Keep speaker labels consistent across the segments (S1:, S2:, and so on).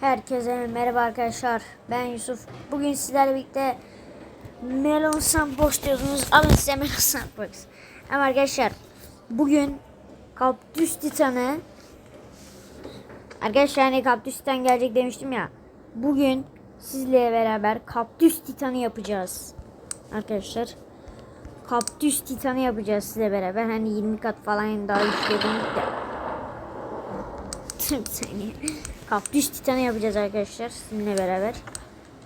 S1: Herkese merhaba arkadaşlar. Ben Yusuf. Bugün sizlerle birlikte Melon Sandbox diyordunuz. Alın size Melon Sandbox. Ama arkadaşlar bugün Kaktüs Titan'ı Arkadaşlar hani Kaktüs Titan gelecek demiştim ya. Bugün sizle beraber Kaktüs Titan'ı yapacağız. Arkadaşlar. Kaktüs Titan'ı yapacağız sizle beraber. Hani 20 kat falan daha de. bir saniye. Kaktüs titanı yapacağız arkadaşlar sizinle beraber.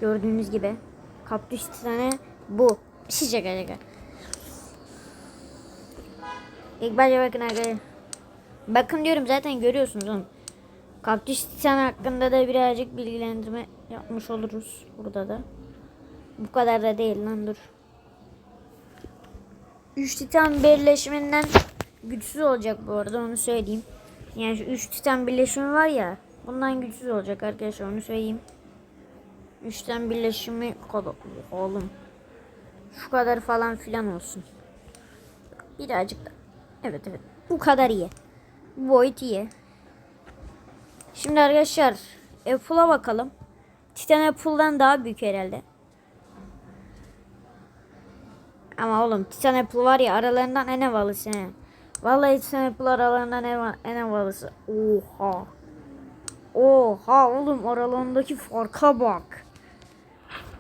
S1: Gördüğünüz gibi. Kaktüs titanı bu. Şişe şaka. İlk başta bakın arkadaşlar. Bakın diyorum zaten görüyorsunuz oğlum. Kaktüs titan hakkında da birazcık bilgilendirme yapmış oluruz burada da. Bu kadar da değil lan dur. 3 titan birleşiminden güçsüz olacak bu arada onu söyleyeyim. Yani şu 3 titan birleşimi var ya. Bundan güçsüz olacak arkadaşlar onu söyleyeyim. 3 titan birleşimi oğlum. Şu kadar falan filan olsun. Birazcık da. Evet evet. Bu kadar iyi. Bu boyut iyi. Şimdi arkadaşlar Apple'a bakalım. Titan Apple'dan daha büyük herhalde. Ama oğlum Titan Apple var ya aralarından en havalısı he. Vallahi Titan Apple aralarından en havalısı. Oha. Oha oğlum aralarındaki farka bak.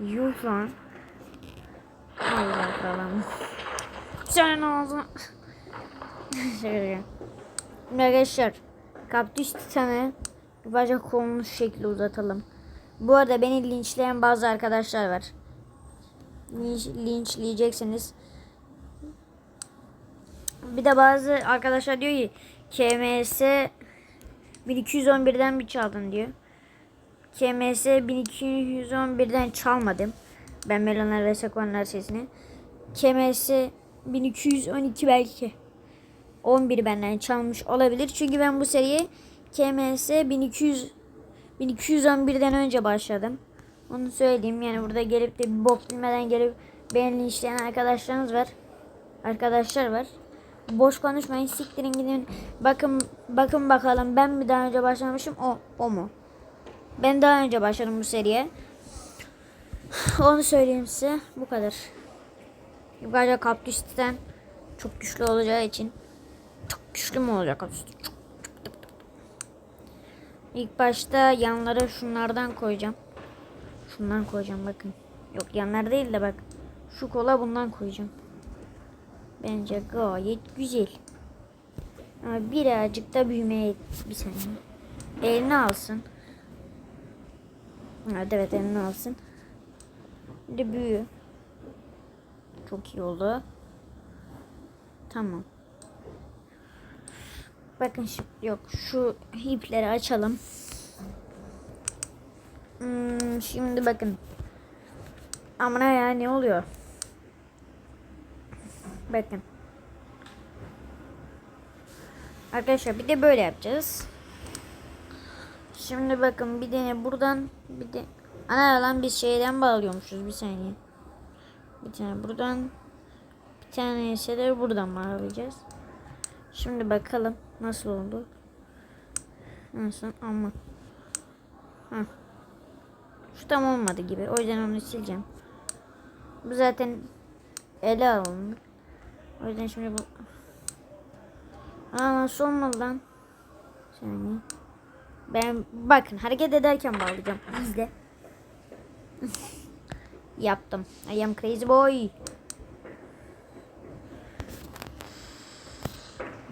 S1: Yuh lan. Allah falan. Sen ağzına. Şöyle. Arkadaşlar. Kaktüs Titan'ı bacak kolunu şu uzatalım. Bu arada beni linçleyen bazı arkadaşlar var. Linç, linçleyeceksiniz. Bir de bazı arkadaşlar diyor ki KMS 1211'den bir çaldın diyor. KMS 1211'den çalmadım. Ben Melonlar ve Sekonlar sesini. KMS 1212 belki 11 benden çalmış olabilir. Çünkü ben bu seriye KMS 1200 1211'den önce başladım. Onu söyleyeyim. Yani burada gelip de bir bok bilmeden gelip beni linçleyen arkadaşlarınız var. Arkadaşlar var. Boş konuşmayın. Siktirin gidin. Bakın bakın bakalım ben mi daha önce başlamışım o o mu? Ben daha önce başladım bu seriye. Onu söyleyeyim size. Bu kadar. Yukarıda kaktüsten çok güçlü olacağı için. Çok güçlü mü olacak çok. İlk başta yanlara şunlardan koyacağım. Şundan koyacağım bakın. Yok yanlar değil de bak. Şu kola bundan koyacağım. Bence gayet güzel. Ama birazcık da büyümeye bir saniye. Elini alsın. Evet evet elini alsın. De büyü. Çok iyi oldu. Tamam. Bakın şu yok şu ipleri açalım. Hmm, şimdi bakın. Amına ya ne oluyor? Bakın. Arkadaşlar bir de böyle yapacağız. Şimdi bakın bir tane buradan bir de ana lan biz şeyden bağlıyormuşuz bir saniye. Bir tane buradan bir tane ise de buradan bağlayacağız. Şimdi bakalım nasıl oldu. Nasıl ama. Heh. Şu tam olmadı gibi. O yüzden onu sileceğim. Bu zaten ele alındı. O yüzden şimdi bu... Aa nasıl olmadı lan? Ben bakın hareket ederken bağlayacağım. İzle. Yaptım. I am crazy boy.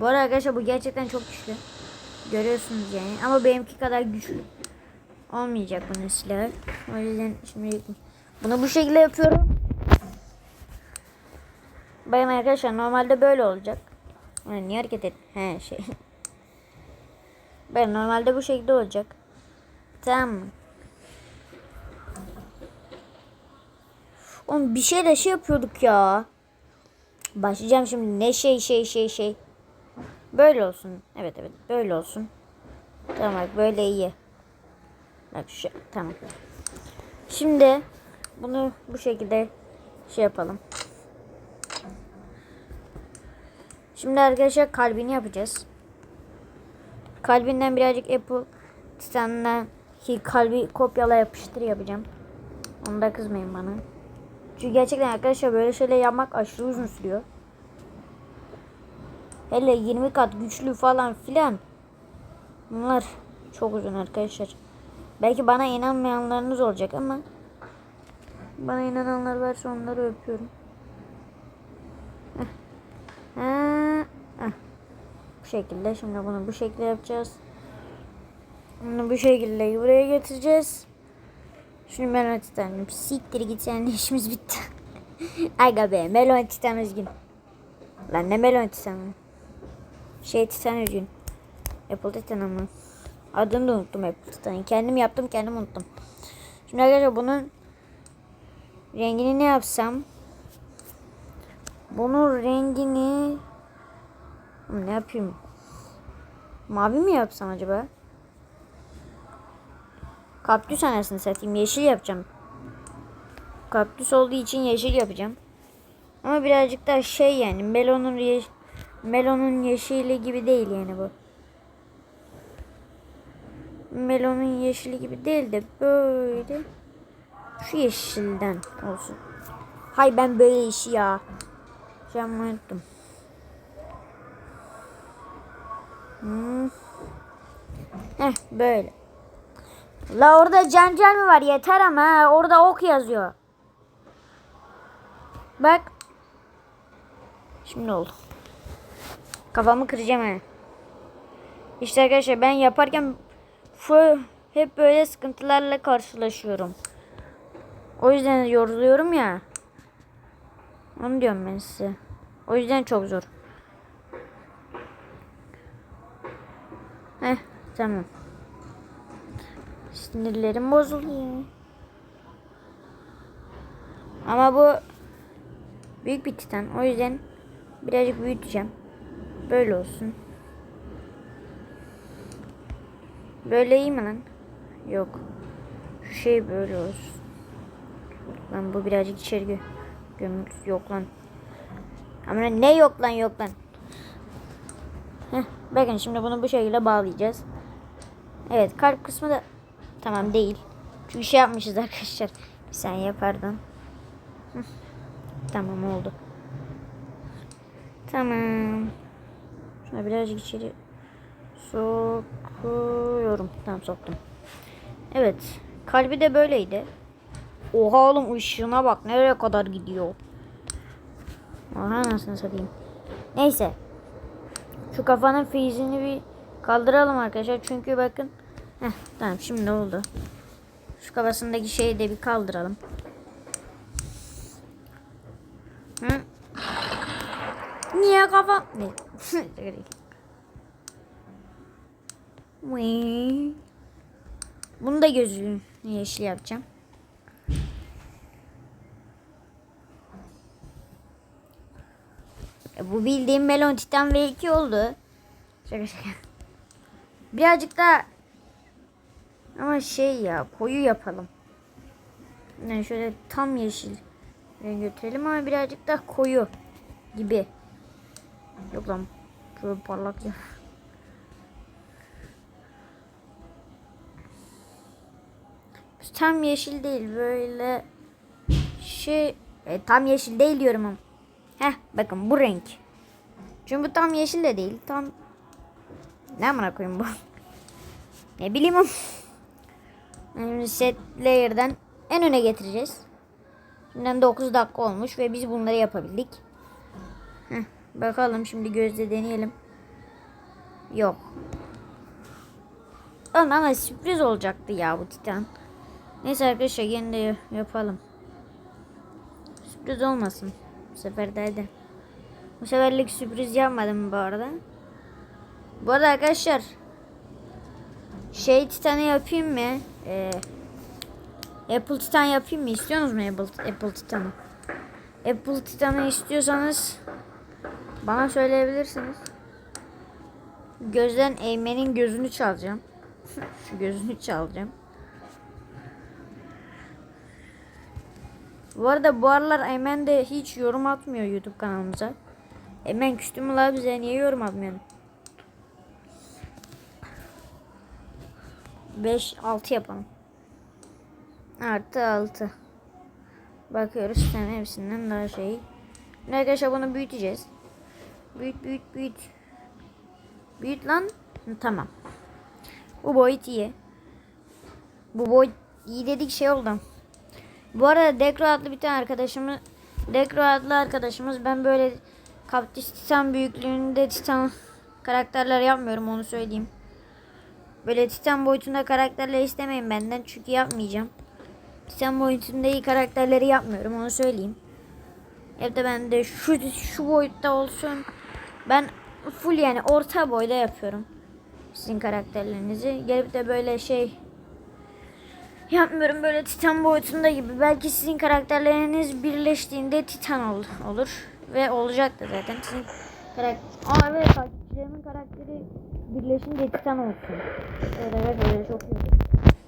S1: Bu arada arkadaşlar bu gerçekten çok güçlü. Görüyorsunuz yani. Ama benimki kadar güçlü. Olmayacak bunun silahı. O yüzden şimdi bunu bu şekilde yapıyorum. Bakın arkadaşlar normalde böyle olacak. Yani niye hareket et? He şey. Ben normalde bu şekilde olacak. Tamam mı? Oğlum bir şey de şey yapıyorduk ya. Başlayacağım şimdi. Ne şey şey şey şey. Böyle olsun. Evet evet böyle olsun. Tamam bak böyle iyi. Bak şu tamam. Şimdi bunu bu şekilde şey yapalım. Şimdi arkadaşlar kalbini yapacağız. Kalbinden birazcık Apple Titan'dan Ki kalbi kopyala yapıştır yapacağım. Onu da kızmayın bana. Çünkü gerçekten arkadaşlar böyle şeyler yapmak aşırı uzun sürüyor. Hele 20 kat güçlü falan filan. Bunlar çok uzun arkadaşlar. Belki bana inanmayanlarınız olacak ama bana inananlar varsa onları öpüyorum. Heh. Heh. Bu şekilde şimdi bunu bu şekilde yapacağız. Bunu bu şekilde buraya getireceğiz. Şunu Melon Titan'ım. Siktir git seninle işimiz bitti. Aga be Melon Titan üzgün. Lan ne Melon Titan'ı? Şey Titan üzgün. Apple Titan ama. Adını da unuttum Apple Titan'ı. Kendim yaptım kendim unuttum. Şimdi arkadaşlar bunun rengini ne yapsam? Bunun rengini ne yapayım? Mavi mi yapsam acaba? Kaktüs anasını satayım. Yeşil yapacağım. Kaktüs olduğu için yeşil yapacağım. Ama birazcık daha şey yani melonun ye melonun yeşili gibi değil yani bu. Melonun yeşili gibi değil de böyle şu yeşilden olsun. Hay ben böyle işi ya. An unuttum. Hmm. Heh böyle. La orada cancel mi var? Yeter ama ha. Orada ok yazıyor. Bak. Şimdi oldu. Kafamı kıracağım ha. İşte arkadaşlar ben yaparken fu- hep böyle sıkıntılarla karşılaşıyorum. O yüzden yoruluyorum ya. Onu diyorum ben size. O yüzden çok zor. Heh tamam. Sinirlerim bozuluyor. Ama bu büyük bir titan. O yüzden birazcık büyüteceğim. Böyle olsun. Böyle iyi mi lan? Yok. Şu şey böyle olsun. Lan bu birazcık içeri gö gömülür. Yok lan. Ama ne yok lan yok lan. Heh, bakın şimdi bunu bu şekilde bağlayacağız. Evet kalp kısmı da tamam değil. Çünkü şey yapmışız arkadaşlar. Bir saniye pardon. Hı. Tamam oldu. Tamam. Şuna birazcık içeri sokuyorum. Tamam soktum. Evet. Kalbi de böyleydi. Oha oğlum ışığına bak. Nereye kadar gidiyor. Oha nasıl satayım. Neyse. Şu kafanın feyzini bir kaldıralım arkadaşlar. Çünkü bakın. Heh, tamam şimdi oldu. Şu kafasındaki şeyi de bir kaldıralım. Hı? Niye kafam? Ne? Bunu da gözünü yeşil yapacağım. Bu bildiğim melon titan V2 oldu. Şaka şaka. Birazcık da ama şey ya koyu yapalım. Yani şöyle tam yeşil renk götürelim ama birazcık da koyu gibi. Yok lan şöyle parlak ya. Tam yeşil değil böyle şey e, tam yeşil değil diyorum ama. Heh bakın bu renk. Çünkü bu tam yeşil de değil. Tam ne amına koyayım bu? ne bileyim. Yani set layer'dan en öne getireceğiz. Şimdiden 9 dakika olmuş ve biz bunları yapabildik. Heh, bakalım şimdi gözle deneyelim. Yok. Oğlum ama sürpriz olacaktı ya bu titan. Neyse arkadaşlar yine de yapalım. Sürpriz olmasın. Bu de hadi. Bu seferlik sürpriz yapmadım bu arada. Bu arada arkadaşlar şey titanı yapayım mı? Ee, Apple Titan yapayım mı? İstiyorsunuz mu Apple, Apple Titan'ı? Apple Titan'ı istiyorsanız bana söyleyebilirsiniz. Gözden Eymen'in gözünü çalacağım. Şu gözünü çalacağım. Bu arada bu aralar Eymen de hiç yorum atmıyor YouTube kanalımıza. Eymen küstü mü bize niye yorum atmıyorsun? 5 6 yapalım. Artı 6. Bakıyoruz sen hepsinden daha şey. Şimdi Arkadaşlar bunu büyüteceğiz. Büyüt büyüt büyüt. Büyüt lan. Tamam. Bu boyut iyi. Bu boyut iyi dedik şey oldu. Bu arada Dekro adlı bir tane arkadaşımız Dekro adlı arkadaşımız ben böyle Kaptis Titan büyüklüğünde Titan karakterler yapmıyorum onu söyleyeyim. Böyle Titan boyutunda karakterler istemeyin benden çünkü yapmayacağım. Titan boyutunda iyi karakterleri yapmıyorum onu söyleyeyim. Hep de ben de şu şu boyutta olsun. Ben full yani orta boyda yapıyorum. Sizin karakterlerinizi. Gelip de böyle şey yapmıyorum böyle Titan boyutunda gibi. Belki sizin karakterleriniz birleştiğinde Titan ol, olur. Ve olacak da zaten. Sizin karakter... Aa evet takipçilerimin karakteri birleşince Titan olsun. Evet evet öyle çok iyi.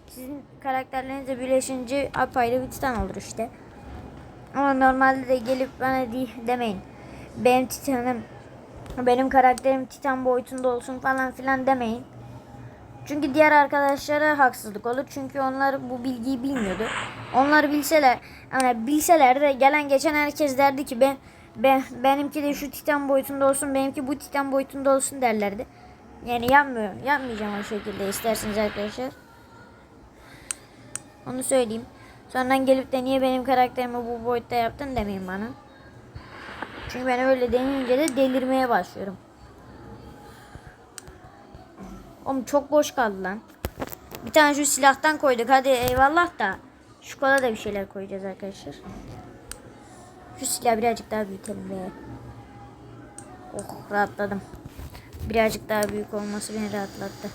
S1: Sizin karakterlerinizle birleşince apayrı bir Titan olur işte. Ama normalde de gelip bana değil demeyin. Benim Titan'ım benim karakterim Titan boyutunda olsun falan filan demeyin. Çünkü diğer arkadaşlara haksızlık olur. Çünkü onlar bu bilgiyi bilmiyordu. Onlar bilseler, yani bilseler de gelen geçen herkes derdi ki ben, ben benimki de şu Titan boyutunda olsun, benimki bu Titan boyutunda olsun derlerdi. Yani yapmıyorum. Yapmayacağım o şekilde isterseniz arkadaşlar. Onu söyleyeyim. Sonradan gelip de niye benim karakterimi bu boyutta yaptın demeyin bana. Çünkü ben öyle denince de delirmeye başlıyorum. Oğlum çok boş kaldı lan. Bir tane şu silahtan koyduk. Hadi eyvallah da. Şu kola da bir şeyler koyacağız arkadaşlar. Şu silahı birazcık daha büyütelim be. Oh rahatladım. Birazcık daha büyük olması beni rahatlattı.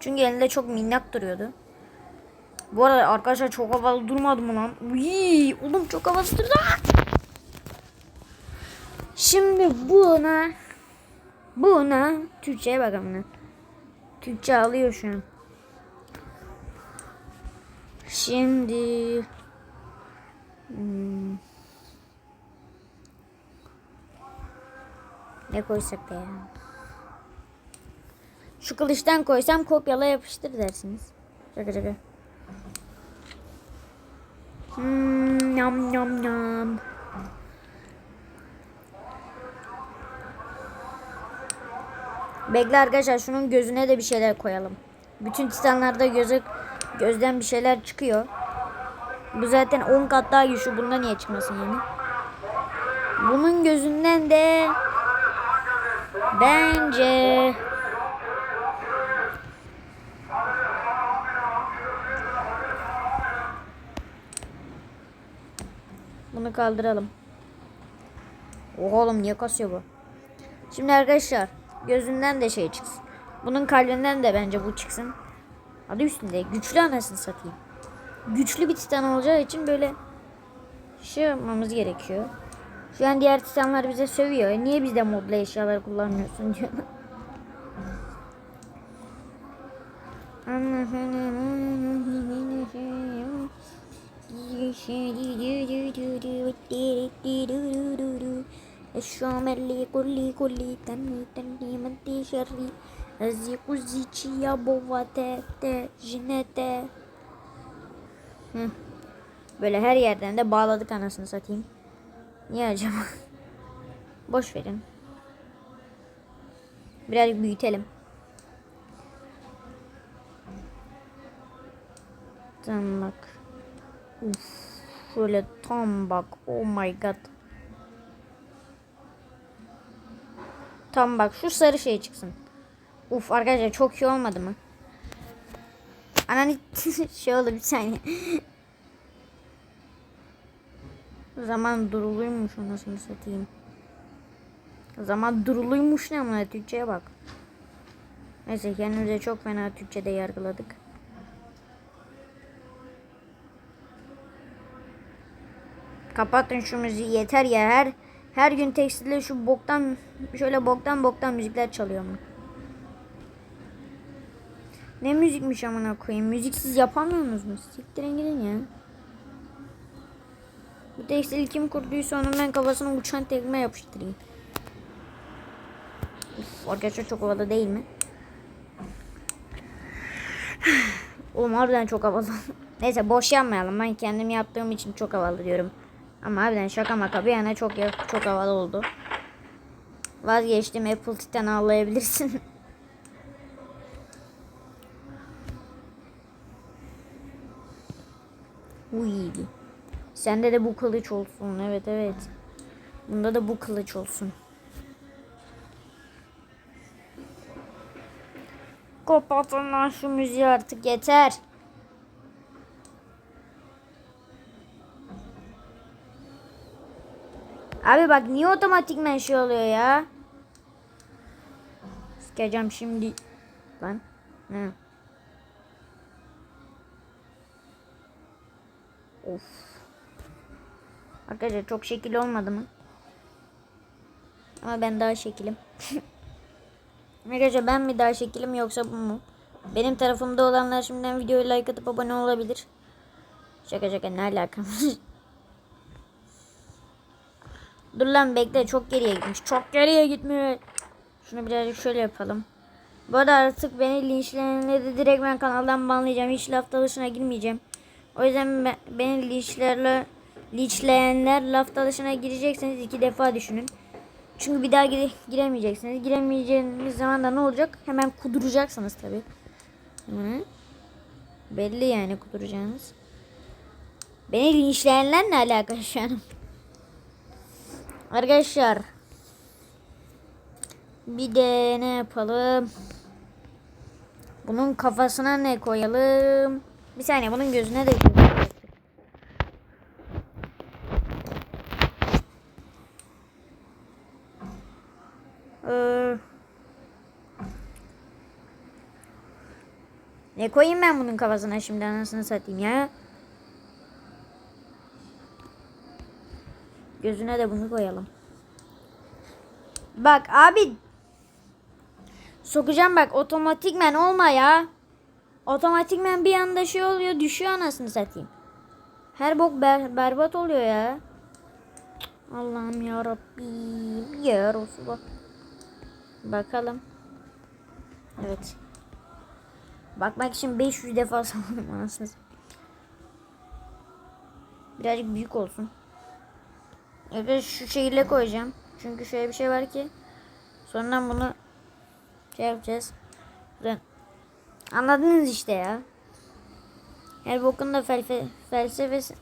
S1: Çünkü elinde çok minnak duruyordu. Bu arada arkadaşlar çok havalı durmadı mı lan? Uy, oğlum çok havalı durdu. Şimdi buna buna Türkçe'ye bakalım. Türkçe alıyor şu an. Şimdi hmm, ne koysak da ya? Şu kılıçtan koysam kopyala yapıştır dersiniz. Şaka şaka. Hmm, yam yam yam. Bekle arkadaşlar şunun gözüne de bir şeyler koyalım. Bütün titanlarda göze gözden bir şeyler çıkıyor. Bu zaten 10 kat daha güçlü. Bunda niye çıkmasın yani? Bunun gözünden de bence Bunu kaldıralım. Oğlum niye kasıyor bu? Şimdi arkadaşlar gözünden de şey çıksın. Bunun kalbinden de bence bu çıksın. Adı üstünde güçlü anasını satayım. Güçlü bir titan olacağı için böyle şey yapmamız gerekiyor. Şu an diğer titanlar bize sövüyor. E, niye bizde modlu eşyalar kullanmıyorsun diyorlar. E, şu an belli kulli kulli tanı tanı Ігорі, зікузічія бувате, te, jinete. Böyle her yerden de bağladık anasını satayım. Niye acaba? Boş verin. Birazcık büyütelim. Tam bak. Uf, şöyle tam bak. Oh my god. Tam bak şu sarı şey çıksın. Uf arkadaşlar çok iyi olmadı mı? Ananı şey oldu bir saniye. Zaman duruluymuş anasını satayım. Zaman duruluymuş ne ama Türkçe'ye bak. Neyse kendimize çok fena Türkçe'de yargıladık. Kapatın şu müziği yeter ya her her gün tekstilde şu boktan şöyle boktan boktan müzikler çalıyor mu? Ne müzikmiş amına koyayım? Müziksiz yapamıyorsunuz mu? Siktirin gidin ya. Bu tekstil kim kurduysa onun ben kafasına uçan tekme yapıştırayım. Uf, arkadaşlar çok havalı değil mi? Oğlum harbiden çok havalı. Neyse boş yapmayalım. Ben kendim yaptığım için çok havalı diyorum. Ama harbiden şaka maka bir yana çok çok havalı oldu. Vazgeçtim Apple Titan ağlayabilirsin. Uy. Sende de bu kılıç olsun. Evet evet. Bunda da bu kılıç olsun. Kapatın lan şu müziği artık yeter. Abi bak niye otomatikmen şey oluyor ya? Sikeceğim şimdi. Lan. Ne? Of. Arkadaşlar çok şekil olmadı mı? Ama ben daha şekilim. Arkadaşlar ben mi daha şekilim yoksa bu mu? Benim tarafımda olanlar şimdiden videoyu like atıp abone olabilir. Şaka şaka ne alakam? Dur lan bekle çok geriye gitmiş. Çok geriye gitmiyor. Şunu birazcık şöyle yapalım. Bu arada artık beni linçleyenleri direkt ben kanaldan banlayacağım. Hiç laf dalışına girmeyeceğim. O yüzden ben, beni linçlerle linçleyenler laf dalışına girecekseniz iki defa düşünün. Çünkü bir daha gire, giremeyeceksiniz. Giremeyeceğiniz zaman da ne olacak? Hemen kuduracaksınız tabi. Belli yani kuduracağınız. Beni linçleyenler ne alaka şu an? Arkadaşlar. Bir de ne yapalım? Bunun kafasına ne koyalım? Bir saniye bunun gözüne de. Ee, ne koyayım ben bunun kafasına şimdi anasını satayım ya. Gözüne de bunu koyalım. Bak abi. Sokacağım bak otomatikmen olma ya. Otomatikmen bir anda şey oluyor düşüyor anasını satayım. Her bok ber berbat oluyor ya. Allah'ım ya Rabbim. Ya Resulallah. Bakalım. Evet. Bakmak için 500 defa salladım anasını Birazcık büyük olsun. Evet şu şekilde koyacağım. Çünkü şöyle bir şey var ki. Sonra bunu şey yapacağız. Anladınız işte ya. Her bokun da felfe, felsefesi.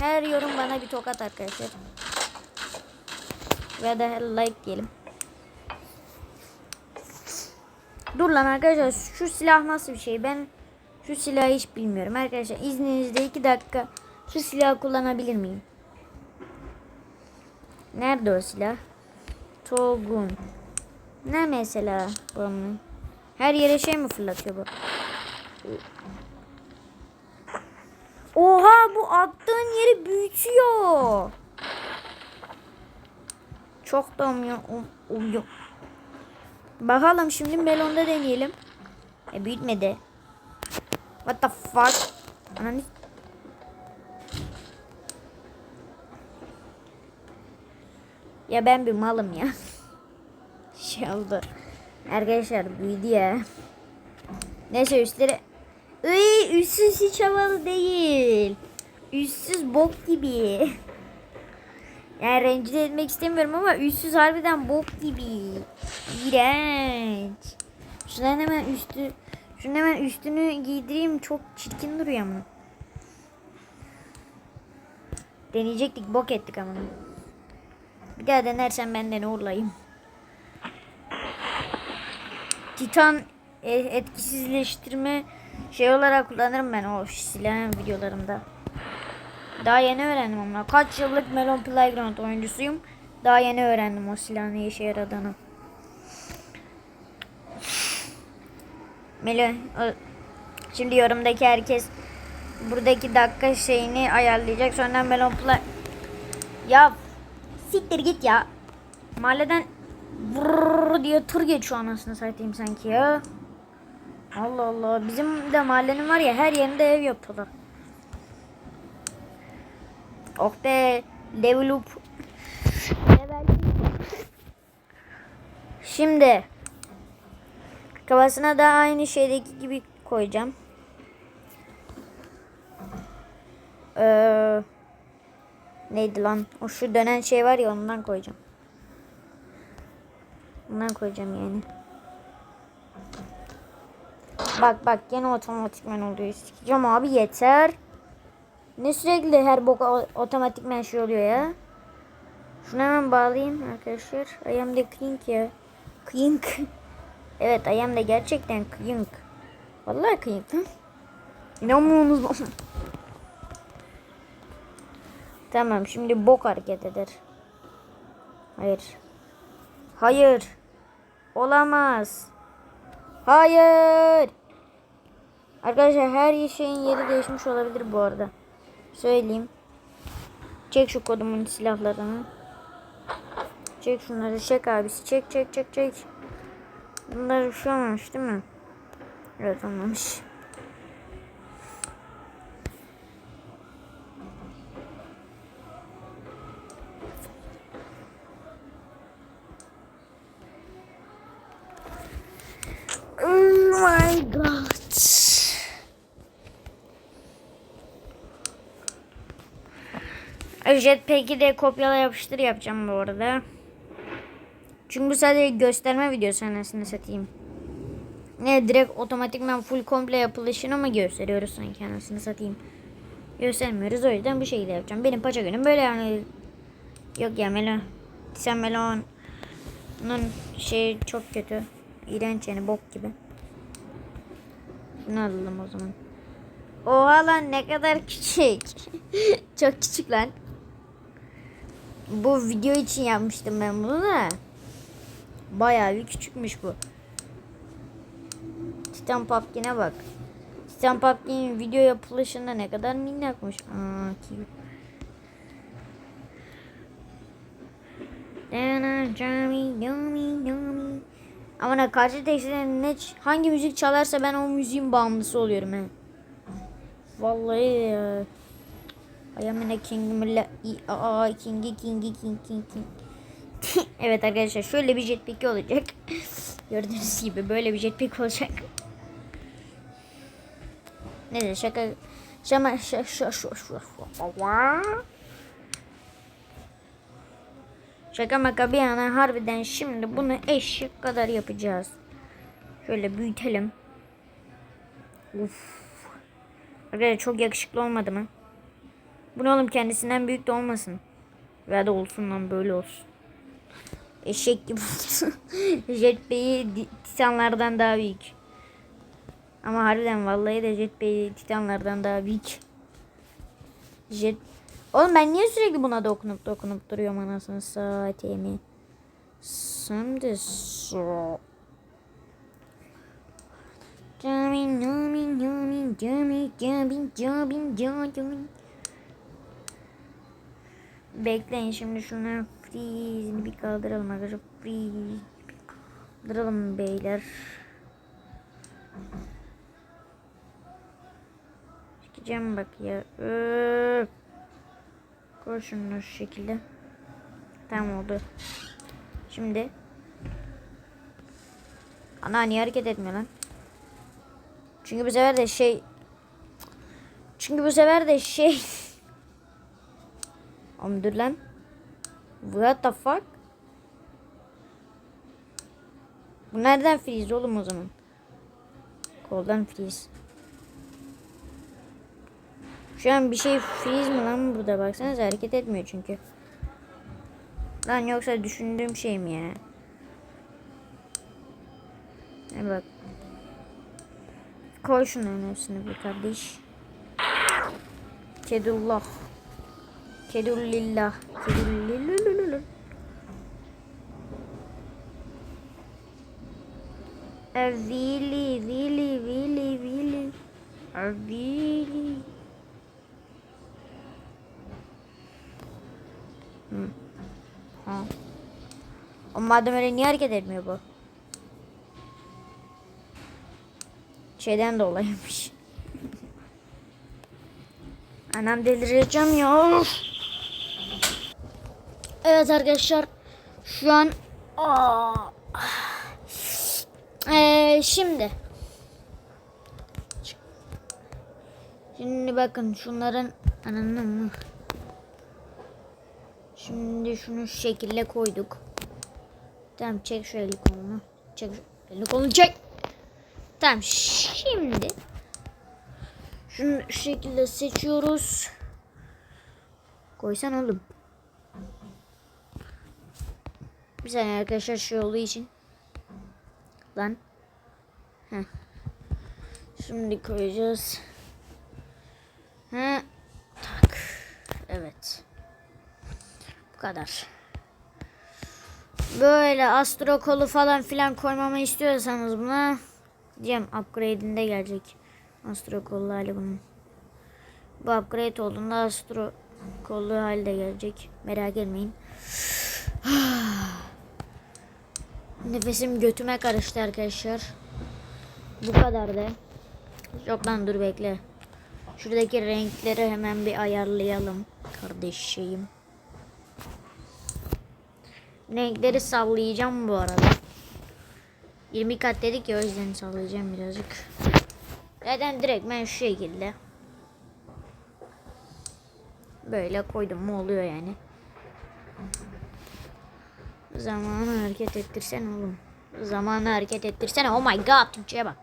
S1: Her yorum bana bir tokat arkadaşlar. Ve de like diyelim. Dur lan arkadaşlar şu silah nasıl bir şey? Ben şu silahı hiç bilmiyorum. Arkadaşlar izninizle iki dakika şu silahı kullanabilir miyim? Nerede o silah? Togun. Ne mesela bunun? Her yere şey mi fırlatıyor bu? Oha bu attığın yeri büyütüyor. Çok da umuyor. Um. Bakalım şimdi melonda deneyelim. E büyütmedi. What the fuck? Ananı Ya ben bir malım ya. şey oldu. Arkadaşlar büyüdü ya. Neyse üstleri. Iy, üstsüz hiç havalı değil. Üstsüz bok gibi. Yani rencide etmek istemiyorum ama üstsüz harbiden bok gibi. İğrenç. Şundan hemen üstü şunun hemen üstünü giydireyim çok çirkin duruyor ama. Deneyecektik bok ettik ama. Bir daha denersen ben de ne olayım. Titan e, etkisizleştirme şey olarak kullanırım ben o silahın videolarımda. Daha yeni öğrendim ama kaç yıllık Melon Playground oyuncusuyum. Daha yeni öğrendim o silahın işe yaradığını. Melon şimdi yorumdaki herkes buradaki dakika şeyini ayarlayacak. Sonra Melon Play Ya siktir git ya. Mahalleden vurr diye tır geçiyor anasını satayım sanki ya. Allah Allah. Bizim de mahallenin var ya her yerinde ev yapıyorlar. Oh be. Level up. Şimdi kafasına da aynı şeydeki gibi koyacağım. Ee, neydi lan? O şu dönen şey var ya ondan koyacağım. Ondan koyacağım yani. Bak bak gene otomatikmen oluyor. Sikeceğim abi yeter. Ne sürekli her bok o- otomatikmen şey oluyor ya. Şunu hemen bağlayayım arkadaşlar. Ayağım da kıyınk ya. Kıyınk. Evet ayağım da gerçekten kıyınk. Vallahi kıyınk lan. İnanmıyorsunuz? Tamam şimdi bok hareket eder. Hayır. Hayır. Olamaz. Hayır. Arkadaşlar her şeyin yeri değişmiş olabilir bu arada. Söyleyeyim. Çek şu kodumun silahlarını. Çek şunları çek abisi. Çek çek çek çek. Bunlar şey olmamış değil mi? Evet olmamış. God. Jetpack'i de kopyala yapıştır yapacağım bu arada. Çünkü bu sadece gösterme videosu anasını satayım. Ne direkt otomatikman full komple yapılışını mı gösteriyoruz sanki anasını satayım. Göstermiyoruz o yüzden bu şekilde yapacağım. Benim paça günüm böyle yani. Yok ya Melon. Sen Melon'un şey çok kötü. İğrenç yani bok gibi. Bunu alalım o zaman. Oha lan ne kadar küçük. çok küçük lan. Bu video için yapmıştım ben bunu da. Bayağı bir küçükmüş bu. Titan Pumpkin'e bak. Titan Pumpkin'in video yapılışında ne kadar minnakmış. Aa, cute. Ama ne karşı tekstinde ne hangi müzik çalarsa ben o müziğin bağımlısı oluyorum he. Vallahi ya. I am a king milla aa kingi kingi king king king. evet arkadaşlar şöyle bir jetpack olacak. Gördüğünüz gibi böyle bir jetpack olacak. Neyse şaka şaka şaka şaka şaka Şaka maka bir yana harbiden şimdi bunu eşek kadar yapacağız. Şöyle büyütelim. Uf. Arkadaşlar çok yakışıklı olmadı mı? Bu ne oğlum kendisinden büyük de olmasın. Veya da olsun lan böyle olsun. Eşek gibi olsun. Jetpack'i di- titanlardan daha büyük. Ama harbiden vallahi de Jetpack'i titanlardan daha büyük. Jet Oğlum ben niye sürekli buna dokunup dokunup duruyorum anasını satayım. De so. Jamin, jamin, jamin, jamin, jamin, jamin, jamin. Bekleyin şimdi şunu freeze'ini bir kaldıralım arkadaşlar. Freeze. Kaldıralım beyler. Çıkacağım bak ya. Öf. Koy şu şekilde. Tamam oldu. Şimdi. Ana niye hareket etmiyor lan? Çünkü bu sefer de şey. Çünkü bu sefer de şey. Oğlum dur lan. What the fuck? Bu nereden freeze oğlum o zaman? Koldan freeze. Şu an bir şey freeze mi lan burada baksanız hareket etmiyor çünkü. Lan yoksa düşündüğüm şey mi ya? Ne bak. Koy şunların hepsini bir kardeş. Kedullah. Kedullillah. Kedullillah. Vili, vili, vili, vili. Vili. Ha. O madem öyle niye hareket etmiyor bu? Şeyden dolayıymış. Anam delireceğim ya. Evet arkadaşlar. Şu an. Ee, şimdi Şimdi bakın şunların ananı mı? Şimdi şunu şu şekilde koyduk. Tamam çek şu eli kolunu. Çek şu eli kolunu çek. Tamam şimdi şunu şu şekilde seçiyoruz. Koysan oğlum. Bir saniye arkadaşlar şey olduğu için. Lan. Heh. Şimdi koyacağız. Ha. Tak. Evet. Kadar. Böyle astro kolu falan filan koymamı istiyorsanız buna diyeceğim upgrade'inde gelecek. Astro kollu hali bunun. Bu upgrade olduğunda astro kollu hali de gelecek. Merak etmeyin. Nefesim götüme karıştı arkadaşlar. Bu kadar da. Yok lan dur bekle. Şuradaki renkleri hemen bir ayarlayalım. Kardeşim. Renkleri sallayacağım bu arada. 20 kat dedik ya o yüzden sallayacağım birazcık. Zaten direkt ben şu şekilde. Böyle koydum mu oluyor yani. Zamanı hareket ettirsen oğlum. Zamanı hareket ettirsene. Oh my god Türkçe'ye bak.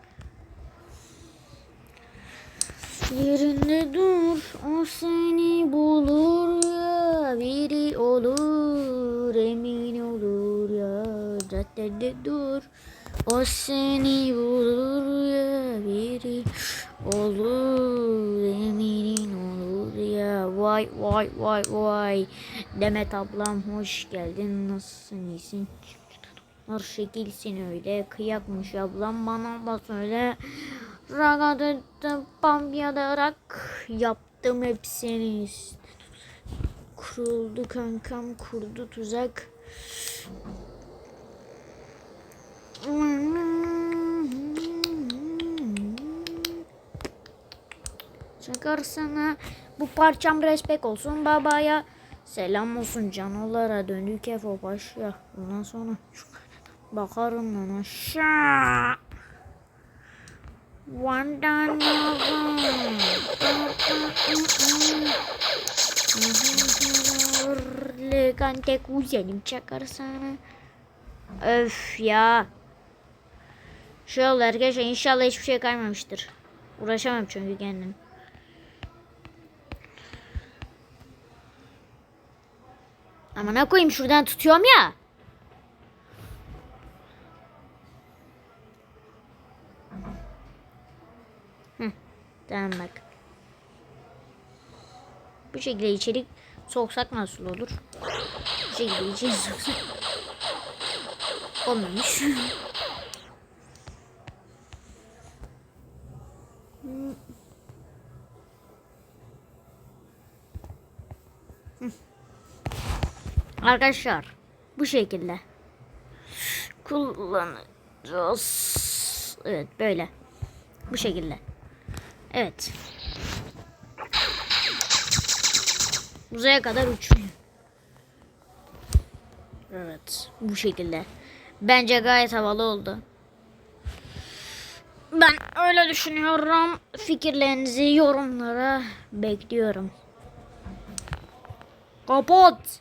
S1: Yerinde dur, o seni bulur ya, biri olur, emin olur ya, caddede dur, o seni bulur ya, biri olur, emin olur ya, vay vay vay vay, Demet ablam hoş geldin, nasılsın, iyisin? Her şekilsin öyle, kıyakmış ablam bana da söyle, Ragada bamyadarak yaptım hepsini. Kuruldu kankam kurdu tuzak. Çakarsana bu parçam respek olsun babaya. Selam olsun canolara döndük Efo Paşa. Bundan sonra bakarım lan aşağı. One done Lekan tek kuzenim çakar sana. Öf ya. Şey oldu arkadaşlar inşallah hiçbir şey kaymamıştır. Uğraşamam çünkü kendim. Ama ne koyayım şuradan tutuyorum ya. Tamam bak. Bu şekilde içerik soksak nasıl olur? Bu şekilde içerik soksak. Olmamış. Arkadaşlar bu şekilde kullanacağız. Evet böyle. Bu şekilde. Evet. Uzaya kadar uçuyor. Evet. Bu şekilde. Bence gayet havalı oldu. Ben öyle düşünüyorum. Fikirlerinizi yorumlara bekliyorum. Kapat.